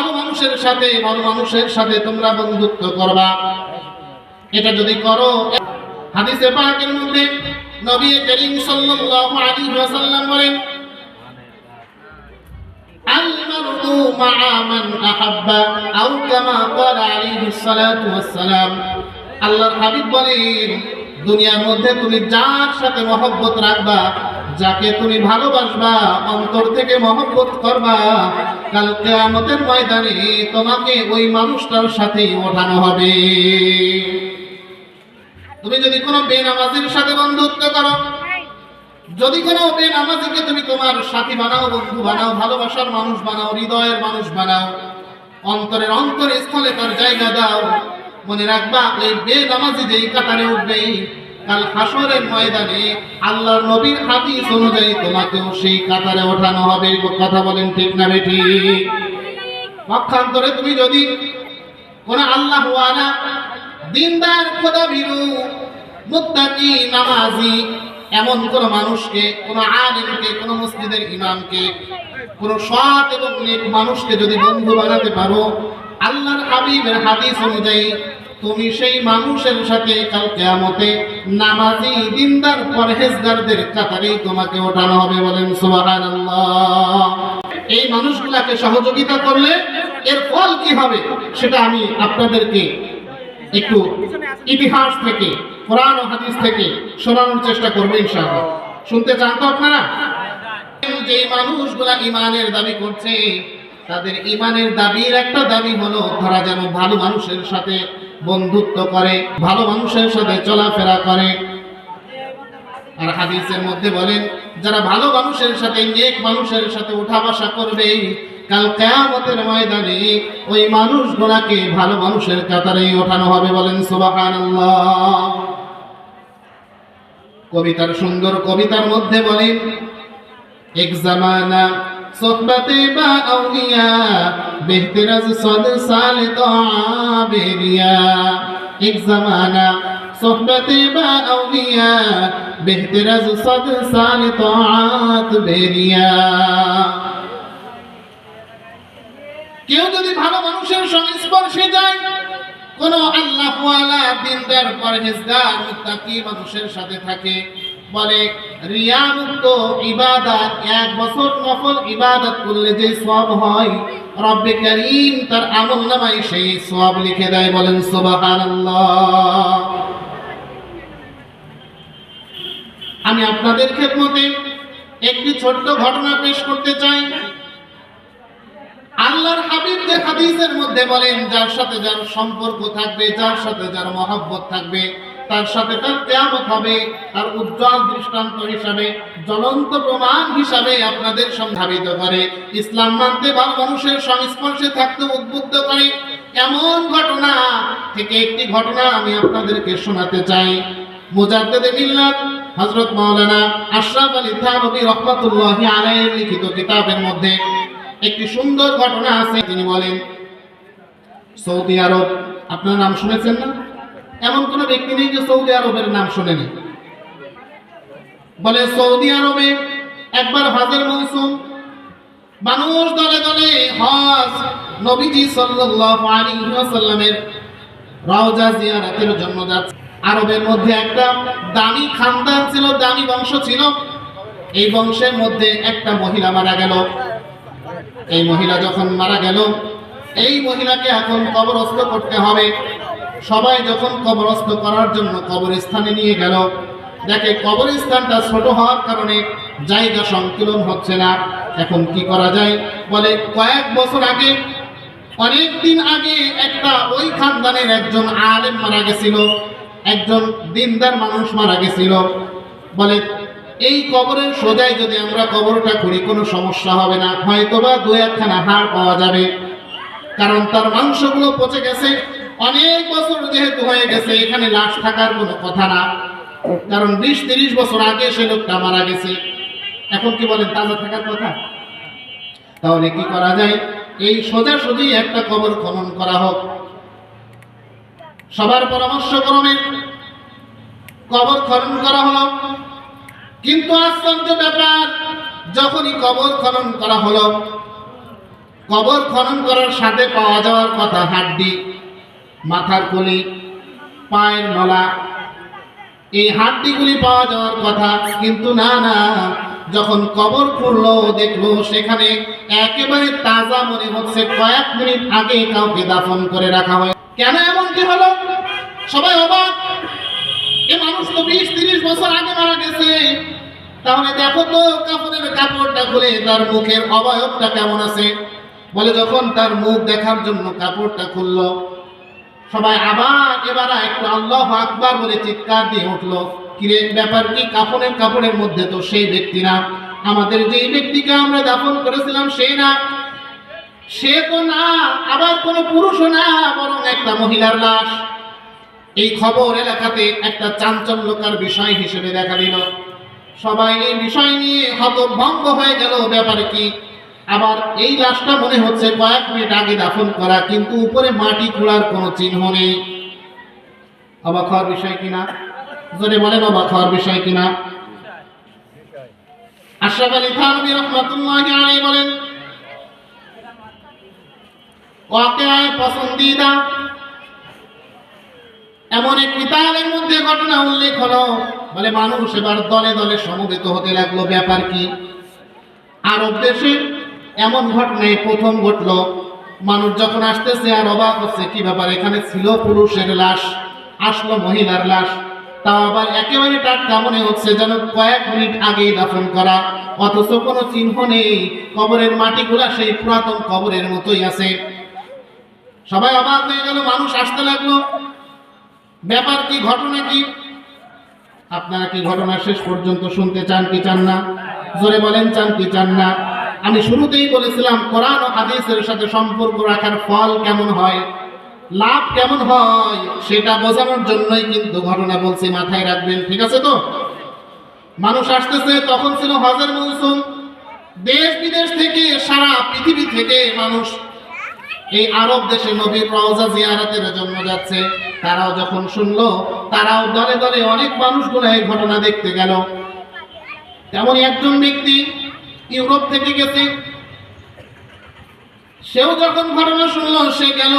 ভালো মানুষের সাথে বড় মানুষের সাথে তোমরা বন্ধুত্ব করবা। এটা যদি করো, হাদিসে পাকের মধ্যে নবী করিম সাল্লাল্লাহু আলাইহি ওয়াসাল্লাম বলেন, আল-মারদু মাআ মান আহাব্বা আও কামা ক্বালা আলাইহিস সালাতু ওয়াস সালাম। আল্লাহর হাবিব বলেন দুনিয়ার মধ্যে তুমি যার সাথে মহব্বত রাখবা, যাকে তুমি ভালোবাসবা, অন্তর থেকে মহব্বত করবা, কাল কিয়ামতের ময়দানে তোমাকে ওই মানুষটার সাথে ওঠানো হবে। তুমি যদি কোনো বেনামাজির সাথে বন্ধুত্ব করো, যদি কোনো বেনামাজিকে তুমি তোমার সাথী বানাও, বন্ধু বানাও, ভালোবাসার মানুষ বানাও, হৃদয়ের মানুষ বানাও, অন্তরের অন্তর স্থলে তার জায়গা দাও মনে রাখবা ওই বেনামাজি যেই কাতারে উঠবে, কাল হাসরের ময়দানে আল্লাহর নবীর হাদিস অনুযায়ী তোমাকেও সেই কাতারে ওঠানো হবে। কথা বলেন ঠিক না বেটি পক্ষান্তরে তুমি যদি কোন আল্লাহ ওয়ালা দিনদার খোদা ভীরু মুত্তাকি, নামাজি, এমন কোন মানুষকে, কোন আলিমকে, কোন মসজিদের ইমামকে, কোন সৎ এবং নেক মানুষকে যদি বন্ধু বানাতে পারো আল্লাহর হাবিবের হাদিস অনুযায়ী, তুমি সেই মানুষের সাথে কাল কেয়ামতে নামাজি, দিনদার, পরহেজগারদের কাতারেই তোমাকে ওঠানো হবে বলেন সুবহানাল্লাহ। এই মানুষগুলাকে সহযোগিতা করলে এর ফল কি হবে সেটা আমি আপনাদেরকে একটু ইতিহাস থেকে, কোরআন ও হাদিস থেকে শোনানোর চেষ্টা করব ইনশাআল্লাহ। শুনতে চান তো আপনারা? যে মানুষগুলা ইমানের দাবি করছে তাদের ইমানের দাবির একটা দাবি হলো, তারা যেন ভালো মানুষের সাথে বন্ধুত্ব করে, ভালো মানুষের সাথে চলাফেরা করে। আর হাদিসের মধ্যে বলেন, যারা ভালো মানুষের সাথে, নেক মানুষের সাথে উঠা বসা করবে, কাল কেয়ামতের ময়দানে ওই মানুষগুলাকে ভালো মানুষের কাতারে ওঠানো হবে বলেন সুবহানাল্লাহ। কবিতার সুন্দর কবিতার মধ্যে বলেন, এক জামানা সোহবতে বা আউলিয়া, বেহতেরাজ সদ সাল দোয়া বেরিয়া এক জামানা সোহবতে বা আউলিয়া, বেহতেরাজ সদ সাল দোয়াত বেরিয়া কেউ যদি ভালো মানুষের সংস্পর্শে যায়, কোন আল্লাহওয়ালা দিনদার, পরহেজগার, মুত্তাকি মানুষের সাথে থাকে বলে রিয়া মুক্ত ইবাদত, এক বছর নফল ইবাদত করলে যে সব হয়, রব্বে করিম তার আমল নামায় সেই সব লিখে দেয়। বলেন আমি আপনাদের খেদমতে একটি ছোট্ট ঘটনা পেশ করতে চাই। আল্লাহর হাবিব যে হাদিসের মধ্যে বলেন, যার সাথে যার সম্পর্ক থাকবে, যার সাথে যার মহব্বত থাকবে তার সাথে তার কেয়ামত হবে, তার উজ্জ্বল দৃষ্টান্ত হিসাবে, জ্বলন্ত প্রমাণ হিসাবে আপনাদের সংধাবিত করে। ইসলাম মানতে বা মানুষের সংস্পর্শে থাকতে উদ্বুদ্ধ করে এমন ঘটনা, থেকে একটি ঘটনা আমি আপনাদেরকে শোনাতে চাই। মুজাদ্দেদে মিল্লাত হযরত মাওলানা আশরাফ আলী থানভী রহমাতুল্লাহি আলাইহির লিখিত কিতাবের মধ্যে একটি সুন্দর ঘটনা আছে তিনি বলেন, সৌদি আরব, আপনার নাম শুনেছেন না? এমন কোন ব্যক্তি নেই যে সৌদি আরবের নাম শুনেনি। বলে, সৌদি আরবে একবার হজের মৌসুম। মানুষ দলে দলে হজ নবীজি সাল্লাল্লাহু আলাইহি ওয়াসাল্লামের রওজা জিয়ারতের জন্য যাচ্ছে। আরবের মধ্যে একটা দামি খানদান ছিল, দামি বংশ ছিল। এই বংশের মধ্যে একটা মহিলা মারা গেল। এই মহিলা যখন মারা গেল, এই মহিলাকে এখন কবরস্থ করতে হবে। সবাই যখন কবরস্থ করার জন্য কবরস্থানে নিয়ে গেল, দেখে কবরস্থানটা ছোট হওয়ার কারণে জায়গা সংকলন হচ্ছে না। এখন কি করা যায়? বলে, কয়েক বছর আগে, অনেক দিন আগে একটা ওই খানদানের একজন আলেম মারা গেছিল, একজন দিনদার মানুষ মারা গেছিল। বলে, এই কবরের সোজাই যদি আমরা কবরটা করি কোনো সমস্যা হবে না। হয়তোবা দু একখানা হাড় পাওয়া যাবে। কারণ তার মাংসগুলো পচে গেছে। অনেক বছর যেহেতু হয়ে গেছে, এখানে লাশ থাকার কোনো কথা না। কারণ বিশ তিরিশ বছর আগে সে লোকটা মারা গেছে। এখন কি বলেন, তাজা থাকার কথা? তাহলে কি করা যায়? এই সোজাসুজি একটা কবর খনন করা হোক। সবার পরামর্শ ক্রমে কবর খনন করা হলো। কিন্তু আশ্চর্য ব্যাপার, যখনই কবর খনন করা হলো, কবর খনন করার সাথে পাওয়া যাওয়ার কথা হাড্ডি। মাথার কলি পায়ের নলা এই হাড্ডিগুলি পাওয়া যাওয়ার কথা, কিন্তু না না। যখন কবর খুঁড়লো দেখল সেখানে একেবারে তাজা মনে হচ্ছে, কয়েক মিনিট আগে কাউকে দাফন করে রাখা হয়। কেন এমনটি হলো? সবাই অবাক। এ মানুষ তো বিশ, তিরিশ বছর আগে মারা গেছে। তাহলে দেখো তো কাপড়ের কাপড়টা খুলে তার মুখের অবয়বটা কেমন আছে? বলে যখন তার মুখ দেখার জন্য কাপড়টা খুললো সবাই আবার এবার একটু আল্লাহ আকবার বলে চিৎকার দিয়ে উঠল। কিরে, ব্যাপার কি? কাপড়ের কাপড়ের মধ্যে তো সেই ব্যক্তি না আমাদের যেই ব্যক্তিকে আমরা দাফন করেছিলাম সেই না। সে তো না, আবার কোনো পুরুষও না, বরং একটা মহিলার লাশ। এই খবর এলাকাতে একটা চাঞ্চল্যকার বিষয় হিসেবে দেখা দিল। সবাই এই বিষয় নিয়ে হতভম্ব হয়ে গেল। ব্যাপারে কি? আবার এই লাশটা মনে হচ্ছে কয়েক মিনিট আগে দাফন করা, কিন্তু উপরে মাটি খোঁড়ার কোনো চিহ্ন নেই। অবাক হওয়ার বিষয় কিনা জোরে বলেন অবাক হওয়ার বিষয় কিনা এমন এক মধ্যে ঘটনা উল্লেখ হলো মানুষ দলে দলে সমবেত হতে লাগল। ব্যাপার কি? আরব দেশে এমন ঘটনায় প্রথম ঘটলো। মানুষ যখন আসতেছে আর অবাক হচ্ছে, কি ব্যাপার, এখানে ছিল পুরুষের লাশ, আসলো মহিলার লাশ। তাও আবার একেবারে টাটকা মনে হচ্ছে যেন কয়েক মিনিট আগেই দাফন করা, অথচ কোনো চিহ্ন নেই। কবরের মাটিগুলা সেই পুরাতন কবরের মতোই আছে। সবাই অবাক হয়ে গেল, মানুষ আসতে লাগল। ব্যাপার কি, ঘটনা কি? আপনারা কি ঘটনা শেষ পর্যন্ত শুনতে চান কি চান না? জোরে বলেন, চান কি চান না? আমি শুরুতেই বলেছিলাম, কোরআন ও হাদিসের সাথে সম্পর্ক রাখার ফল কেমন হয়, লাভ কেমন হয়, সেটা বোঝানোর জন্যই কিন্তু ঘটনা বলছি, মাথায় রাখবেন, ঠিক আছে তো? মানুষ আসতেছে, তখন ছিল হজের মৌসুম। দেশ বিদেশ থেকে, সারা পৃথিবী থেকে মানুষ এই আরব দেশে নবীর রওজা জিয়ারতের জন্য যাচ্ছে। তারাও যখন শুনলো, তারাও দলে দলে অনেক মানুষগুলো এই ঘটনা দেখতে গেল। তেমন একজন ব্যক্তি ইউরোপ থেকে গেছে। সেও যখন ঘটনা শুনলো, সে গেল।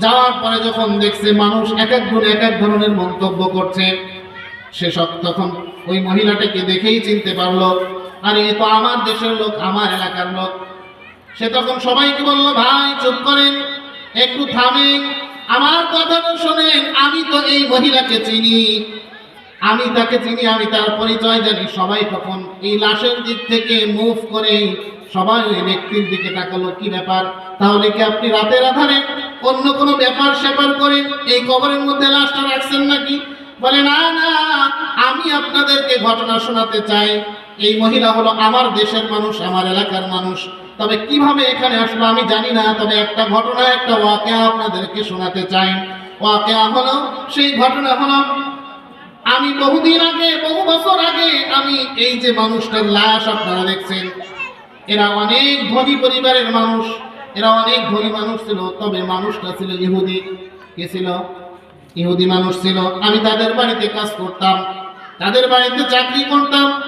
যাওয়ার পরে যখন দেখছে মানুষ এক এক গুণ এক এক ধরনের মন্তব্য করছে, সে সব তখন ওই মহিলাটাকে দেখেই চিনতে পারল, আর, এ তো আমার দেশের লোক, আমার এলাকার লোক। সে তখন সবাইকে বলল, ভাই, চুপ করেন, একটু থামেন, আমার কথাটা শোনেন, আমি তো এই মহিলাকে চিনি। আমি তাকে চিনি, আমি তার পরিচয় জানি। সবাই তখন এই লাশের দিক থেকে মুভ করে সবাই ওই ব্যক্তির দিকে তাকালো। কি ব্যাপার? তাহলে কি আপনি রাতের আধারে অন্য কোনো ব্যাপার স্যাপার করে এই কবরের মধ্যে লাশটা রাখছেন নাকি? বলে, না না, আমি আপনাদেরকে ঘটনা শোনাতে চাই। এই মহিলা হলো আমার দেশের মানুষ, আমার এলাকার মানুষ। তবে কীভাবে এখানে আসলো আমি জানি না, তবে একটা ঘটনা, একটা ওয়াকে আপনাদেরকে শোনাতে চাই। ওয়াকে হলো, সেই ঘটনা হলো আমি বহুদিন আগে, বহু বছর আগে আমি এই যে মানুষটার লাশ আপনারা দেখছেন, এরা অনেক ধনী পরিবারের মানুষ, এরা অনেক ধনী মানুষ ছিল, তবে মানুষটা ছিল ইহুদি। কে ছিল? ইহুদি মানুষ ছিল। আমি তাদের বাড়িতে কাজ করতাম, তাদের বাড়িতে চাকরি করতাম,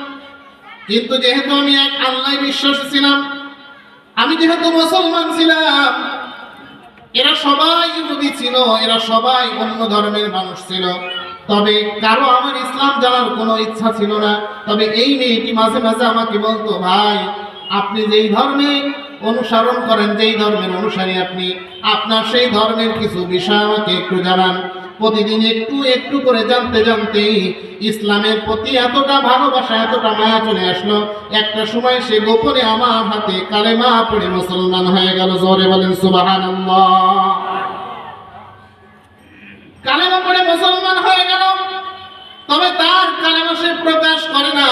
কিন্তু যেহেতু আমি এক আল্লাহ বিশ্বাস ছিলাম, আমি যেহেতু মুসলমান ছিলাম, এরা সবাই ইহুদি ছিল, এরা সবাই অন্য ধর্মের মানুষ ছিল। তবে কারও আমার ইসলাম জানার কোনো ইচ্ছা ছিল না। তবে এই মেয়েটি মাঝে মাঝে আমাকে বলতো, ভাই, আপনি যেই ধর্মে অনুসরণ করেন, যেই ধর্মের অনুসারী আপনি, আপনার সেই ধর্মের কিছু বিষয় আমাকে একটু জানান। প্রতিদিন একটু একটু করে জানতে জানতেই ইসলামের প্রতি এতটা ভালোবাসা, এতটা মায়া চলে আসলো। একটা সময় সে গোপনে আমার হাতে কালেমা পড়ে মুসলমান হয়ে গেল। জোরে বলেন, সুবহানাল্লাহ। কালেমা পড়ে মুসলমান হয়ে গেল। তবে তার কালেমা সে প্রকাশ করে না।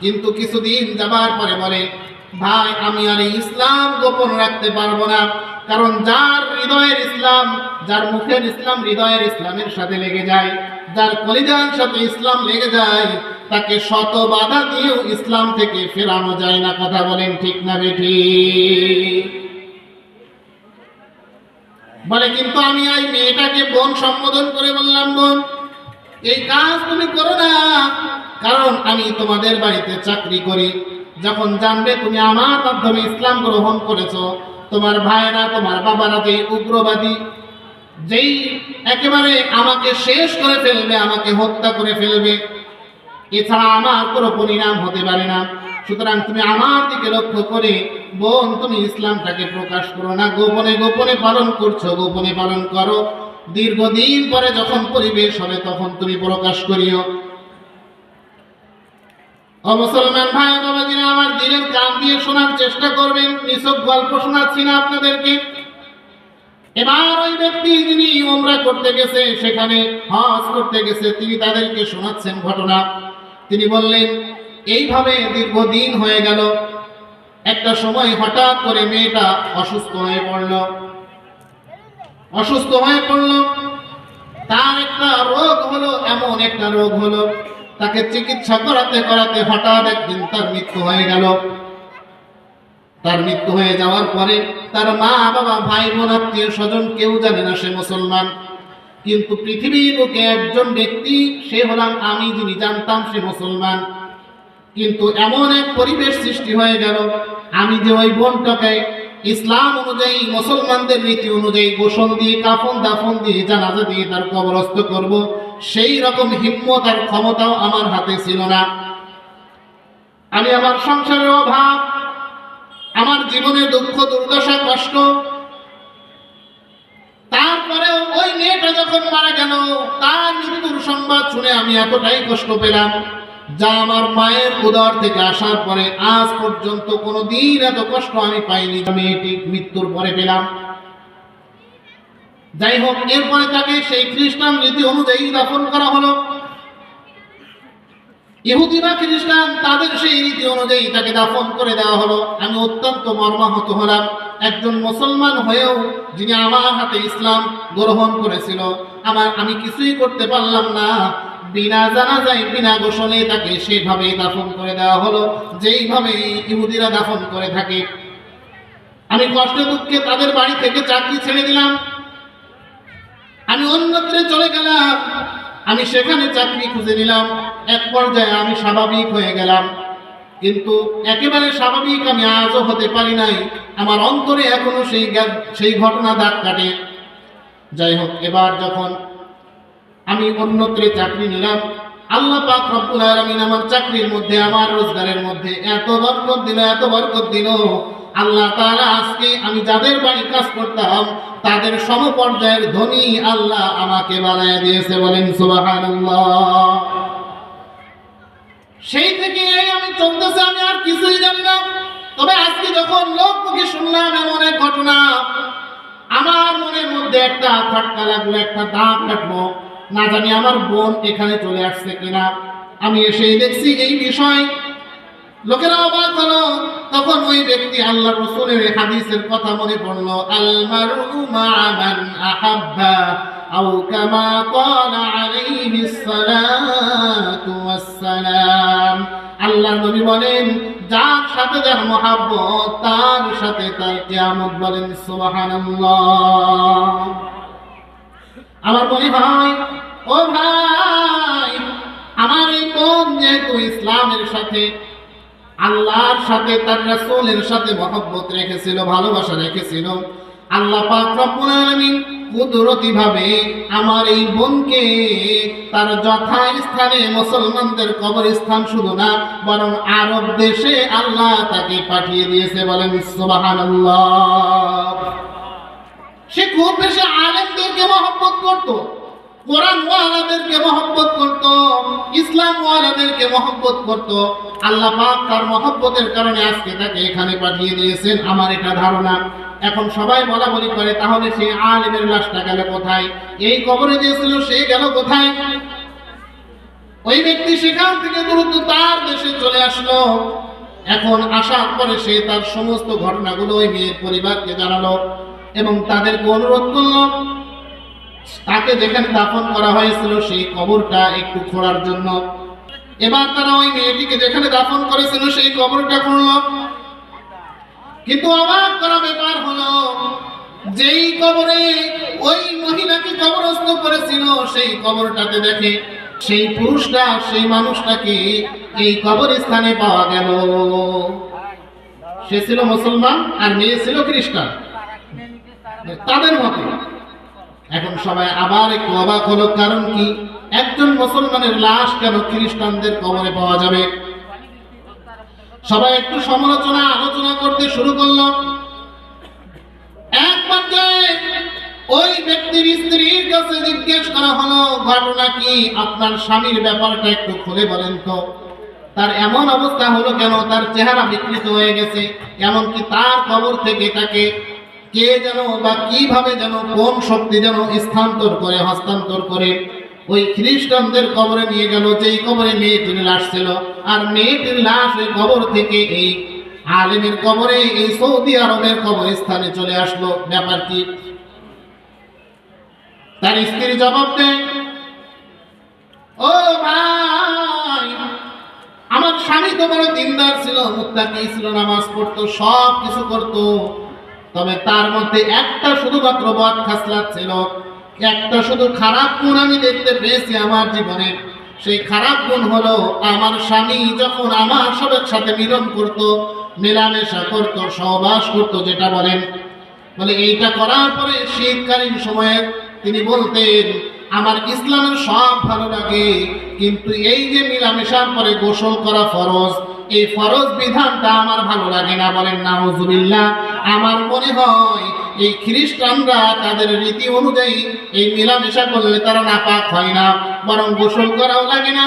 কিন্তু কিছুদিন যাবার পরে বলে, ভাই, আমি আর ইসলাম গোপন রাখতে পারব না। কারণ যার হৃদয়ের ইসলাম, যার মুখের ইসলাম হৃদয়ের ইসলামের সাথে লেগে যায়। যার কলিজার সাথে ইসলাম লেগে যায়, তাকে শত বাধা দিয়েও ইসলাম থেকে ফেরানো যায় না। কথা বলেন ঠিক না বেঠি বলে, কিন্তু আমি এই মেয়েটাকে বোন সম্বোধন করে বললাম, বোন, এই কাজ তুমি করো না। কারণ আমি তোমাদের বাড়িতে চাকরি করি। যখন জানবে তুমি আমার মাধ্যমে ইসলাম গ্রহণ করেছ, তোমার ভাইরা তোমার বাবারা যে উগ্রবাদী, যেই একেবারে আমাকে শেষ করে ফেলবে, আমাকে হত্যা করে ফেলবে, এছাড়া আমার কোনো পরিণাম হতে পারে না। সুতরাং তুমি আমার দিকে লক্ষ্য করে, বোন, তুমি ইসলামটাকে প্রকাশ করো না। গোপনে গোপনে পালন করছ, গোপনে পালন করো। দীর্ঘদিন পরে যখন পরিবেশ হবে, তখন তুমি প্রকাশ করিও। ও মুসলমান ভাই, বাবাজিরা, আমার দিলের কান দিয়ে শোনার চেষ্টা করবেন, নিছক গল্প শোনাচ্ছি না আপনাদেরকে। এবার ওই ব্যক্তি যিনি ওমরা করতে গেছে, সেখানে হজ করতে গেছে, তিনি তাদেরকে শোনাচ্ছেন ঘটনা। তিনি বললেন এইভাবে দীর্ঘদিন হয়ে গেল। একটা সময় হঠাৎ করে মেয়েটা অসুস্থ হয়ে পড়ল। অসুস্থ হয়ে পড়ল। তার একটা রোগ হলো, এমন একটা রোগ হলো। তাকে চিকিৎসা করাতে করাতে হঠাৎ একদিন তার মৃত্যু হয়ে গেল। তার মৃত্যু হয়ে যাওয়ার পরে তার মা, বাবা, ভাই, বোন, আত্মীয় স্বজন কেউ জানে না সে মুসলমান। কিন্তু পৃথিবীর বুকে একজন ব্যক্তি, সে হলাম আমি যিনি, জানতাম সে মুসলমান। কিন্তু এমন এক পরিবেশ সৃষ্টি হয়ে গেল। আমি যে ওই বোনটাকে ইসলাম অনুযায়ী, মুসলমানদের নীতি অনুযায়ী গোসল দিয়ে, কাফন দাফন দিয়ে, জানাজা দিয়ে তার কবরস্থ করব, সেই রকম হিম্মত আর ক্ষমতাও আমার হাতে ছিল না। আমি আমার সংসারের অভাব, আমার জীবনে দুঃখ, দুর্দশা, কষ্ট, তারপরেও ওই মেয়েটা যখন মারা গেল, তার মৃত্যুর সংবাদ শুনে আমি এতটাই কষ্ট পেলাম। যা আমার মায়ের উদর থেকে আসার পরে আজ পর্যন্ত কোনো দিন এত কষ্ট আমি পাইনি। মেয়েটি মৃত্যুর পরে পেলাম। যাই হোক, এরপরে তাকে সেই খ্রিস্টান রীতি অনুযায়ী দাফন করা হলো। ইহুদি বা খ্রিস্টান, তাদের সেই রীতি অনুযায়ী তাকে দাফন করে দেওয়া হলো। আমি অত্যন্ত মর্মাহত হলাম। একজন মুসলমান হয়েও যিনি আমার হাতে ইসলাম গ্রহণ করেছিল, আমার আমি কিছুই করতে পারলাম না। বিনা জানা যায় বিনা গোসলে তাকে সেভাবে দাফন করে দেওয়া হলো যেইভাবে ইহুদিরা দাফন করে থাকে। আমি কষ্টে দুঃখে তাদের বাড়ি থেকে চাকরি ছেড়ে দিলাম। আমি অন্যত্রে চলে গেলাম। আমি সেখানে চাকরি খুঁজে নিলাম। এক পর্যায়ে আমি স্বাভাবিক হয়ে গেলাম। কিন্তু একেবারে স্বাভাবিক আমি আজও হতে পারি নাই। আমার অন্তরে এখনও সেই সেই ঘটনা দাগ কাটে। যাই হোক, এবার যখন আমি অন্যত্রে চাকরি নিলাম। আল্লাহ পাক রব্বুল আলামিন আমার চাকরির মধ্যে, আমার রোজগারের মধ্যে এত বরকত দিল, এত বরকত দিল। আল্লাহ তাআলা আজকে আমি যাদের বাড়ি কাজ করতাম, তাদের সমপর্যায়ের ধনী আল্লাহ আমাকে বানায় দিয়েছে বলেন সুবহানাল্লাহ। সেই থেকে এই আমি চলতেছে, আমি আর কিছুই জানি না। তবে আজকে যখন লোক মুখে শুনলাম এমন এক ঘটনা, আমার মনের মধ্যে একটা খটকা লাগল, একটা দাগ কাটলো। না জানি আমার বোন এখানে চলে আসছে কিনা। আমি এসেই দেখছি এই বিষয়। লোকেরা অবাক হলো। তখন ওই ব্যক্তি আল্লাহ রসুলের হাদিসের কথা মনে পড়ল আলমারু আও কামা ক্বালা আলাইহিস সালাতু ওয়াস সালাম আল্লাহ নবী বলেন, যার সাথে যার মহাব্বত, তার সাথে তার কিয়ামত বলেন সুবহানাল্লাহ। আমার বলি ভাই, ও ভাই, আমার এই বোন যেহেতু ইসলামের সাথে, আল্লাহর সাথে, তার রাসূলের সাথে মহব্বত রেখেছিল, ভালোবাসা রেখেছিল, আল্লাহ পাক রব্বুল আলামিন কুদরতি ভাবে আমার এই বোনকে তার যথা স্থানে মুসলমানদের কবরস্থান শুধু না, বরং আরব দেশে আল্লাহ তাকে পাঠিয়ে দিয়েছে বলেন সুবহানাল্লাহ। সে খুব বেশি আলেমদেরকে মহব্বত করত। কোরআন ওয়ালাদেরকে মহব্বত করত, ইসলাম ওয়ালাদেরকে মহব্বত করত। আল্লাহ পাক তার মহব্বতের কারণে আজকে তাকে এখানে পাঠিয়ে দিয়েছেন। আমার এটা ধারণা। এখন সবাই বলা বলি করে, তাহলে সে আলেমের লাশটা গেল কোথায়? এই কবরে দিয়েছিল সে গেল কোথায়? ওই ব্যক্তি সেখান থেকে দ্রুত তার দেশে চলে আসলো। এখন আসার পরে সে তার সমস্ত ঘটনাগুলো ওই মেয়ের পরিবারকে জানালো। এবং তাদেরকে অনুরোধ করল, তাকে যেখানে দাফন করা হয়েছিল সেই কবরটা একটু খোঁড়ার জন্য। এবার তারা ওই মেয়েটিকে যেখানে দাফন করেছিল সেই কবরটা খুঁড়লো। কিন্তু অবাক করা ব্যাপার হলো, যেই কবরে ওই মহিলাকে কবরস্থ করেছিল, সেই কবরটাতে দেখে সেই পুরুষটা, সেই মানুষটাকে এই কবরস্থানে পাওয়া গেল। সে ছিল মুসলমান আর মেয়ে ছিল খ্রিস্টান। তাদের মতে, এখন সবাই আবার একটু অবাক হলো, কারণ কি একজন মুসলমানের লাশ কেন খ্রিস্টানদের কবরে পাওয়া যাবে? সবাই একটু সমালোচনা, আলোচনা করতে শুরু করল। এক পর্যায়ে ওই ব্যক্তির স্ত্রীর কাছে জিজ্ঞেস করা হলো, ঘটনা কি? আপনার স্বামীর ব্যাপারটা একটু খুলে বলেন তো। তার এমন অবস্থা হলো কেন? তার চেহারা বিকৃত হয়ে গেছে, এমনকি তার কবর থেকে তাকে কে যেন বা কীভাবে যেন কোন শক্তি যেন স্থানান্তর করে, হস্তান্তর করে, ওই খ্রিস্টানদের কবরে নিয়ে গেল, যেই কবরে মেয়েটির লাশ ছিল। আর মেয়েটির লাশ ওই কবর থেকে এই আলেমের কবরে, এই সৌদি আরবের কবরস্থানে চলে আসলো। ব্যাপার কি তার স্ত্রী জবাব দেয়, ও ভাই, আমার স্বামী তো বড় দিনদার ছিল, মুত্তাকি ছিল, নামাজ পড়তো সব কিছু করতো। তবে তার মধ্যে একটা শুধুমাত্র বদ খাসলাত ছিল। একটা শুধু খারাপ গুণ আমি দেখতে পেয়েছি আমার জীবনে। সেই খারাপ গুণ হলো আমার স্বামী যখন আমার সবের সাথে মিলন করত, মেলামেশা করত, সহবাস করত, যেটা বলেন। বলে এইটা করার পরে শীতকালীন সময়ে তিনি বলতেন, আমার ইসলামের সব ভালো লাগে, কিন্তু এই যে মিলামেশার পরে গোসল করা ফরজ এই ফরজ বিধানটা আমার ভালো লাগে না। বলেন, নাউজুবিল্লাহ। আমার মনে হয় এই খ্রিস্টানরা তাদের রীতি অনুযায়ী এই মিলামেশা করলে তারা নাপাক হয় না, বরং গোসল করাও লাগে না।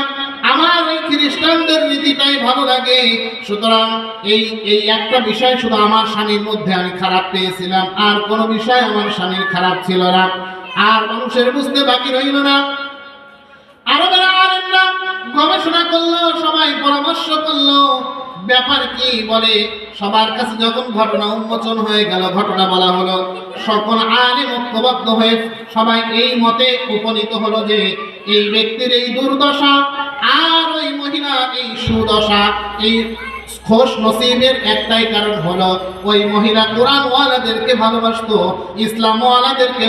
আমার এই খ্রিস্টানদের রীতিটাই ভালো লাগে। সুতরাং এই এই একটা বিষয় শুধু আমার স্বামীর মধ্যে আমি খারাপ পেয়েছিলাম, আর কোনো বিষয় আমার স্বামীর খারাপ ছিল না। আর মানুষের বুঝতে বাকি রইল না। আরবেরা গবেষণা করল, সবাই পরামর্শ করল। ব্যাপার কি বলে, সবার কাছে যখন ঘটনা উন্মোচন হয়ে গেল, ঘটনা বলা হলো, সকল আলে মুক্তবদ্ধ হয়ে সবাই এই মতে উপনীত হলো যে, এই ব্যক্তির এই দুর্দশা আর ওই মহিলা এই সুদশা, এই খোশ নসিবের একটাই কারণ হলো, ওই মহিলা ভালোবাসতো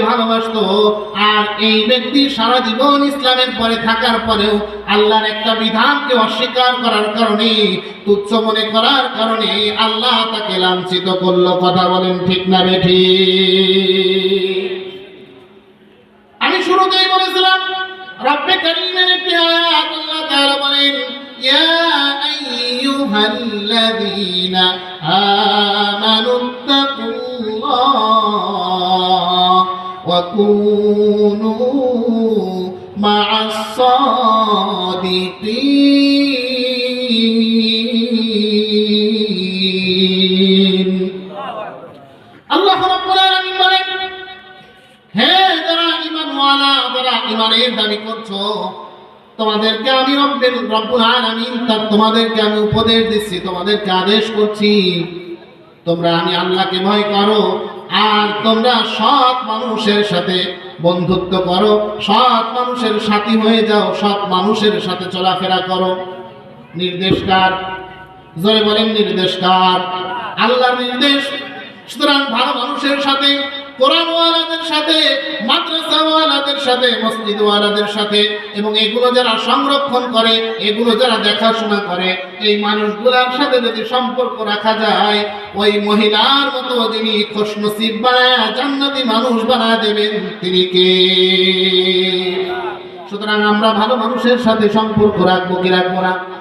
ভালোবাসতো, আর এই ব্যক্তি সারা জীবন ইসলামের পরে থাকার পরেও আল্লাহর একটা বিধানকে অস্বীকার করার কারণে, তুচ্ছ মনে করার কারণে আল্লাহ তাকে লাঞ্ছিত করল। কথা বলেন ঠিক না বেঠি আমি শুরুতেই বলেছিলাম, রব্বে করিমের একটি আয়াত আল্লাহ তাআলা বলেন, ইয়া আইয়ুহাল্লাযীনা আমানু তাকুল্লাহ ওয়া কুনু মা'আস সাদিকিন আল্লাহ রাব্বুল আলামিন বলেন, হে যারা ঈমানওয়ালা, যারা ঈমানের দাবি করছ তোমাদেরকে আমি রব্বের রব্বুল আলামিন তার তোমাদেরকে আমি উপদেশ দিচ্ছি, তোমাদেরকে আদেশ করছি। তোমরা আমি আল্লাহকে ভয় করো, আর তোমরা সৎ মানুষের সাথে বন্ধুত্ব করো, সৎ মানুষের সাথী হয়ে যাও, সৎ মানুষের সাথে চলাফেরা করো। নির্দেশকার জয় বলেন নির্দেশকার আল্লাহর নির্দেশ। সুতরাং ভালো মানুষের সাথে কোরআনওয়ালাদের সাথে, মাদ্রাসাওয়ালাদের সাথে, মসজিদওয়ালাদের সাথে, এবং এগুলো যারা সংরক্ষণ করে, এগুলো যারা দেখাশোনা করে, এই মানুষগুলোর সাথে যদি সম্পর্ক রাখা যায়, ওই মহিলার মতো যিনি খুশনসিব বানায়, জান্নাতি মানুষ বানায় দেবেন, তিনি কে? সুতরাং আমরা ভালো মানুষের সাথে সম্পর্ক রাখব কি রাখব না?